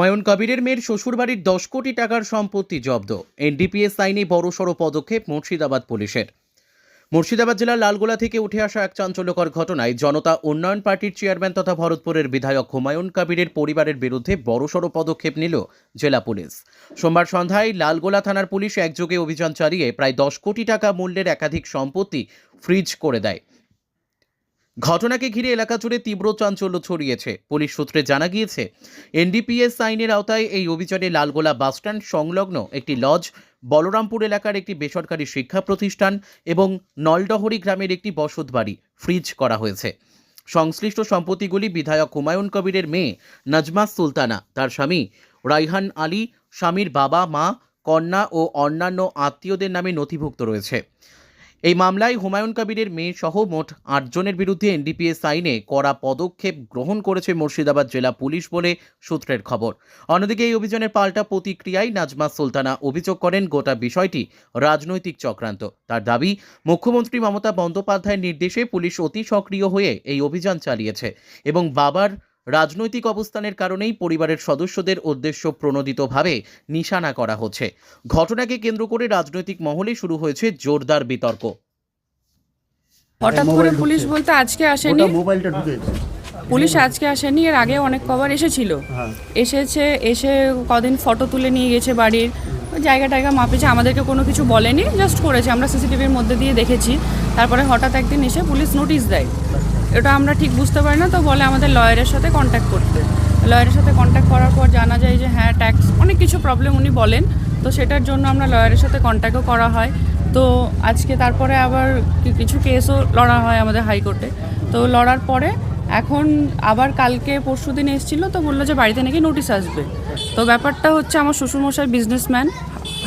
হুমায়ুন কবিরের মেয়ের শ্বশুরবাড়ির দশ কোটি টাকার সম্পত্তি জব্দ। এনডিপিএস আইনে বড়সড় পদক্ষেপ মুর্শিদাবাদ পুলিশের। মুর্শিদাবাদ জেলার লালগোলা থেকে উঠে আসা এক চাঞ্চল্যকর ঘটনায় জনতা উন্নয়ন পার্টির চেয়ারম্যান তথা ভরতপুরের বিধায়ক হুমায়ুন কবিরের পরিবারের বিরুদ্ধে বড়সড় পদক্ষেপ নিল জেলা পুলিশ। সোমবার সন্ধ্যায় লালগোলা থানার পুলিশ একযোগে অভিযান চালিয়ে প্রায় দশ কোটি টাকা মূল্যের একাধিক সম্পত্তি ফ্রিজ করে দেয়। ঘটনাকে ঘিরে এলাকা জুড়ে তীব্র চাঞ্চল্য ছড়িয়েছে। পুলিশ সূত্রে জানা গিয়েছে, এনডিপিএস আইনের আওতায় এই অভিযানে লালগোলা বাসস্ট্যান্ড সংলগ্ন একটি লজ, বলরামপুর এলাকার একটি বেসরকারি শিক্ষা প্রতিষ্ঠান এবং নলডহরি গ্রামের একটি বসত বাড়ি ফ্রিজ করা হয়েছে। সংশ্লিষ্ট সম্পত্তিগুলি বিধায়ক হুমায়ুন কবিরের মেয়ে নাজমা সুলতানা, তার স্বামী রাইহান আলী, স্বামীর বাবা, মা, কন্যা ও অন্যান্য আত্মীয়দের নামে নথিভুক্ত রয়েছে। এই মামলায় হুমায়ুন কবিরের মেয়ে সহ মোট আটজনের বিরুদ্ধে এনডিপিএস আইনে কড়া পদক্ষেপ গ্রহণ করেছে মুর্শিদাবাদ জেলা পুলিশ বলে সূত্রের খবর। অন্যদিকে এই অভিযানের পাল্টা প্রতিক্রিয়ায় নাজমা সুলতানা অভিযোগ করেন, গোটা বিষয়টি রাজনৈতিক চক্রান্ত। তার দাবি, মুখ্যমন্ত্রী মমতা বন্দ্যোপাধ্যায়ের নির্দেশে পুলিশ অতি সক্রিয় হয়ে এই অভিযান চালিয়েছে এবং বাবার রাজনৈতিক অবস্থানের কারণেই পরিবারের সদস্যদের উদ্দেশ্য প্রণোদিতভাবে নিশানা করা হচ্ছে। ঘটনাকে কেন্দ্র করে রাজনৈতিক মহলে শুরু হয়েছে জোরদার বিতর্ক। হঠাৎ করে পুলিশ বলতে আজকে আসেনি। মোবাইলটা পুলিশ আজকে আসেনি এর আগে অনেক কবার এসেছিল। হ্যাঁ। এসেছে এসে কদিন ফটো তুলে নিয়ে গেছে বাড়ির। জায়গা টায়গা মাপেছে আমাদেরকে কোনো কিছু বলেনি জাস্ট করেছে। আমরা সিসিটিভির মধ্যে দিয়ে দেখেছি। তারপরে হঠাৎ একদিন এসে পুলিশ নোটিশ দেয়। এটা আমরা ঠিক বুঝতে পারি না, তো বলে আমাদের লয়ারের সাথে কন্ট্যাক্ট করতে। লয়ারের সাথে কন্ট্যাক্ট করার পর জানা যায় যে হ্যাঁ ট্যাক্স অনেক কিছু প্রবলেম উনি বলেন। তো সেটার জন্য আমরা লয়ারের সাথে কন্ট্যাক্টও করা হয়। তো আজকে তারপরে আবার কিছু কেসও লড়া হয় আমাদের হাইকোর্টে তো লড়ার পরে এখন আবার কালকে পরশু দিন এসেছিল, তো বলল যে বাড়িতে নাকি নোটিশ আসবে। তো ব্যাপারটা হচ্ছে আমার শ্বশুরমশাই বিজনেসম্যান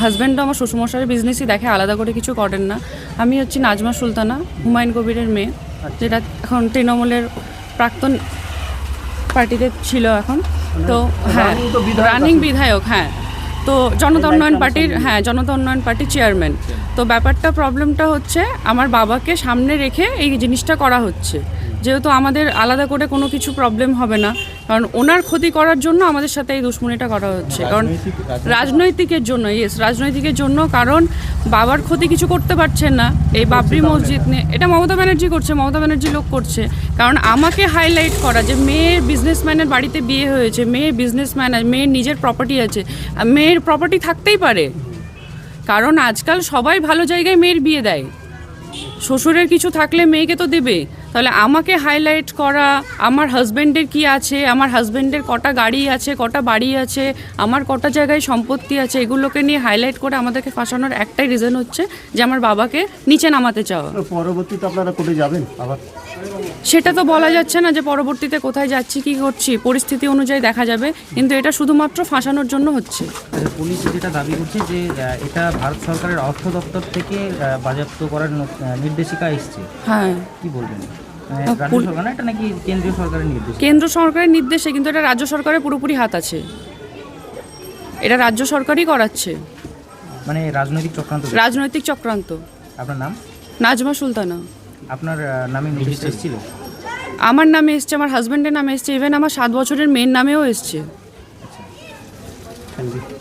হাজব্যান্ডও আমার শ্বশুরমশাইয়ের বিজনেসই দেখে আলাদা করে কিছু করেন না। আমি হচ্ছি নাজমা সুলতানা হুমায়ুন কবিরের মেয়ে। যেটা এখন তৃণমূলের প্রাক্তন পার্টিতে ছিল এখন। তো হ্যাঁ তো রানিং বিধায়ক হ্যাঁ। তো জনতা উন্নয়ন পার্টির হ্যাঁ জনতা উন্নয়ন পার্টির চেয়ারম্যান তো ব্যাপারটা প্রবলেমটা হচ্ছে আমার বাবাকে সামনে রেখে এই জিনিসটা করা হচ্ছে। যেহেতু আমাদের আলাদা করে কোনো কিছু প্রবলেম হবে না কারণ ওনার ক্ষতি করার জন্য আমাদের সাথে এই দুশ্মনীটা করা হচ্ছে। কারণ রাজনৈতিকের জন্য ইয়েস রাজনৈতিকের জন্য কারণ বাবার ক্ষতি কিছু করতে পারছেন না। এই বাবরি মসজিদ নিয়ে এটা মমতা ব্যানার্জি করছে মমতা ব্যানার্জি লোক করছে। কারণ আমাকে হাইলাইট করা যে মেয়ের বিজনেসম্যানের বাড়িতে বিয়ে হয়েছে মেয়ের বিজনেসম্যান মেয়ের নিজের প্রপার্টি আছে আর মেয়ের প্রপার্টি থাকতেই পারে। কারণ আজকাল সবাই ভালো জায়গায় মেয়ের বিয়ে দেয়। শ্বশুরের কিছু থাকলে মেয়েকে তো দেবে। তাহলে আমাকে হাইলাইট করা, আমার হাজব্যান্ডের কি আছে? আমার হাজব্যান্ডের কটা গাড়ি আছে, কটা বাড়ি আছে, আমার কটা জায়গায় সম্পত্তি আছে, এগুলোকে নিয়ে হাইলাইট করে আমাদেরকে ফাঁসানোর একটাই রিজন হচ্ছে যে আমার বাবাকে নিচে নামাতে চাওয়া। পরবর্তীতে আপনারা কোর্টে যাবেন আবার? সেটা তো বলা যাচ্ছে না যে পরবর্তীতে কোথায় যাচ্ছি কি করছি পরিস্থিতি অনুযায়ী দেখা যাবে কিন্তু এটা শুধুমাত্র ফাঁসানোর জন্য হচ্ছে। পুলিশ যেটা দাবি করছে যে এটা ভারত সরকারের অর্থ দপ্তর থেকে বাজেয়াপ্ত করার নির্দেশিকা এসছে। হ্যাঁ। কি বলবেন? মানে কেন্দ্র সরকারের নির্দেশে কিন্তু এটা রাজ্য সরকারের পুরোপুরি হাত আছে। এটা রাজ্য সরকারই করাচ্ছে। মানে রাজনৈতিক চক্রান্ত রাজনৈতিক চক্রান্ত। আপনার নাম? নাজমা সুলতানা। আপনার নামে নোটিশ এসেছিল? আমার নামে এসছে আমার হাজব্যান্ডের নামে এসছে ইভেন আমার সাত বছরের মেয়ের নামেও এসছে। Thank you